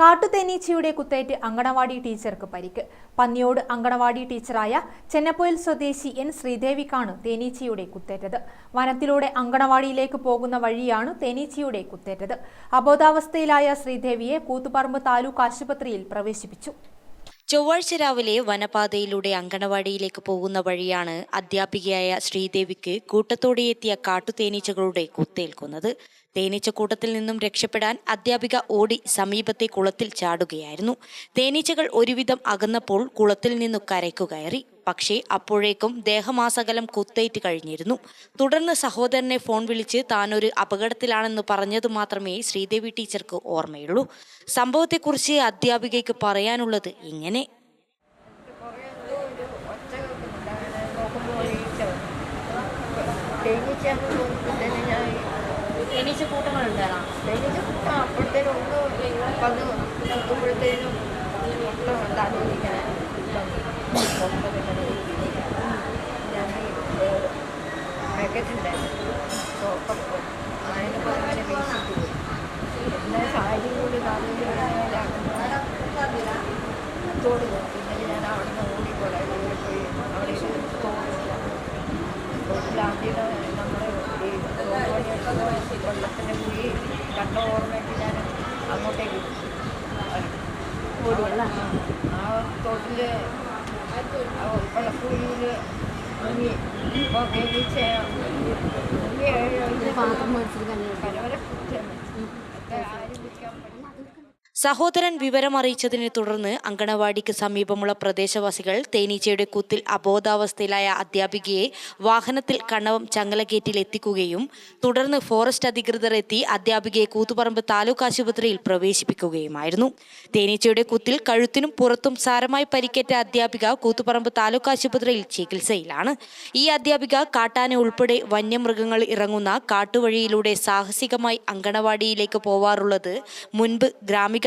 കാട്ടുതേനീച്ചയുടെ കുത്തേറ്റ് അങ്കണവാടി ടീച്ചർക്ക് പരിക്ക്. പന്നിയോട് അങ്കണവാടി ടീച്ചറായ ചെന്നപ്പൊയിൽ സ്വദേശി എൻ ശ്രീദേവിക്കാണ് തേനീച്ചയുടെ കുത്തേറ്റത്. വനത്തിലൂടെ അങ്കണവാടിയിലേക്ക് പോകുന്ന വഴിയാണ് തേനീച്ചയുടെ കുത്തേറ്റത്. അബോധാവസ്ഥയിലായ ശ്രീദേവിയെ കൂത്തുപറമ്പ് താലൂക്ക് ആശുപത്രിയിൽ പ്രവേശിപ്പിച്ചു. ചൊവ്വാഴ്ച രാവിലെ വനപാതയിലൂടെ അങ്കണവാടിയിലേക്ക് പോകുന്ന വഴിയാണ് അധ്യാപികയായ ശ്രീദേവിക്ക് കൂട്ടത്തോടെ എത്തിയ കാട്ടുതേനീച്ചകളുടെ കുത്തേൽക്കുന്നത്. തേനീച്ചക്കൂട്ടത്തിൽ നിന്നും രക്ഷപ്പെടാൻ അധ്യാപിക ഓടി സമീപത്തെ കുളത്തിൽ ചാടുകയായിരുന്നു. തേനീച്ചകൾ ഒരുവിധം അകന്നപ്പോൾ കുളത്തിൽ നിന്നു കരയ്ക്കു കയറി. പക്ഷേ അപ്പോഴേക്കും ദേഹമാസകലം കുത്തേറ്റ് കഴിഞ്ഞിരുന്നു. തുടർന്ന് സഹോദരനെ ഫോൺ വിളിച്ച് താനൊരു അപകടത്തിലാണെന്ന് പറഞ്ഞത് മാത്രമേ ശ്രീദേവി ടീച്ചർക്ക് ഓർമ്മയുള്ളൂ. സംഭവത്തെക്കുറിച്ച് അധ്യാപികയ്ക്ക് പറയാനുള്ളത് ഇങ്ങനെ. തേനീച്ച കൂട്ടങ്ങളുണ്ടാകാം തേനീച്ച കുട്ടാ അപ്പോഴത്തേനും ഒന്ന് വന്ന് നോക്കുമ്പോഴത്തേനും മൊത്തം തലയിലിങ്ങനെ ഞാൻ പാക്കറ്റുണ്ടായിരുന്നു സോപ്പൊക്കെ അതിനൊക്കെ അങ്ങനെ വേസ്റ്റ് പോയി എല്ലാ സാരി കൂടി തോട് പിന്നെ ഞാൻ അവിടെ നിന്ന് ഓടിപ്പോയി ഓടിപ്പോയി അവിടെ തോടില്ല തോട്ടിലാദ്യം നമ്മൾ ഈ വെള്ളത്തിന്റെ കുഴി കണ്ട ഓർമ്മയ്ക്ക് ഞാൻ അങ്ങോട്ടേക്ക് ഓടി ആ തോട്ടിൽ വെള്ളക്കുഴിയിൽ മുങ്ങി ഇപ്പോൾ തേനീച്ച മുങ്ങി സഹോദരൻ വിവരം അറിയിച്ചതിനെ തുടർന്ന് അങ്കണവാടിക്ക് സമീപമുള്ള പ്രദേശവാസികൾ തേനീച്ചയുടെ കുത്തിൽ അബോധാവസ്ഥയിലായ അധ്യാപികയെ വാഹനത്തിൽ കണ്ണവം ചങ്ങലഗേറ്റിൽ എത്തിക്കുകയും തുടർന്ന് ഫോറസ്റ്റ് അധികൃതർ എത്തി അധ്യാപികയെ കൂത്തുപറമ്പ് താലൂക്ക് ആശുപത്രിയിൽ പ്രവേശിപ്പിക്കുകയുമായിരുന്നു. തേനീച്ചയുടെ കുത്തിൽ കഴുത്തിനും പുറത്തും സാരമായി പരിക്കേറ്റ അധ്യാപിക കൂത്തുപറമ്പ് താലൂക്ക് ആശുപത്രിയിൽ ചികിത്സയിലാണ്. ഈ അധ്യാപിക കാട്ടാന ഉൾപ്പെടെ വന്യമൃഗങ്ങൾ ഇറങ്ങുന്ന കാട്ടുവഴിയിലൂടെ സാഹസികമായി അങ്കണവാടിയിലേക്ക് പോവാറുള്ളത് മുൻപ് ഗ്രാമിക